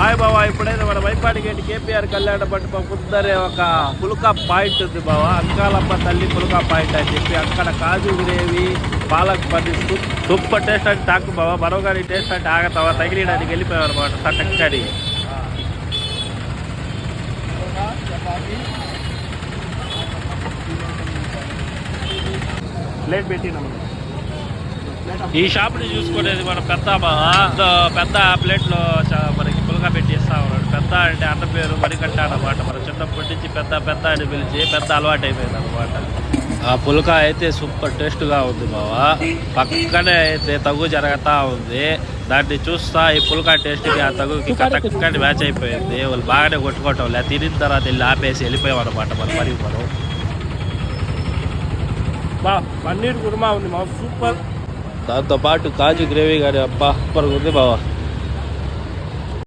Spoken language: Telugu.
హాయ్ బావా ఇప్పుడైతే మన వైపాడి గేట్ కేపీఆర్ కళ్యాణ మండపం ముందరే ఒక పుల్కా పాయింట్ ఉంది బావా. అంకాలమ్మ తల్లి పుల్కా పాయింట్ అని చెప్పి అక్కడ kaju gravy palak paneer soup super taste అంటే టాకు బావా. మరోగారి టేస్ట్ అంటే ఆగతావా తగిలియడానికి వెళ్ళిపోయావు అనమాట సటక్కడి ప్లేట్ పెట్టినాము ఈ షాప్ని చూసుకునేది మన పెద్ద పెద్ద ప్లేట్లో అంటే అన్న పేరు మరికంట అనమాట మన చిన్నప్పటి నుంచి పెద్ద పెద్ద అని పిలిచి పెద్ద అలవాటు అయిపోయింది అనమాట ఆ పులక అయితే సూపర్ టేస్ట్గా ఉంది బావా. పక్కనే అయితే తగు జరగతా ఉంది. దాన్ని చూస్తా ఈ పులక టేస్ట్కి ఆ తగుకి కట్టక్కని మ్యాచ్ అయిపోయింది. వాళ్ళు బాగానే కొట్టుకోవటం లే. తినిన తర్వాత వెళ్ళి ఆపేసి వెళ్ళిపోయాం అనమాట మన మరి మనం. బా పన్నీర్ కుర్మా ఉంది మా సూపర్. దాంతో పాటు కాజు గ్రేవీ కానీ అబ్బా సూపర్ ఉంది బావా.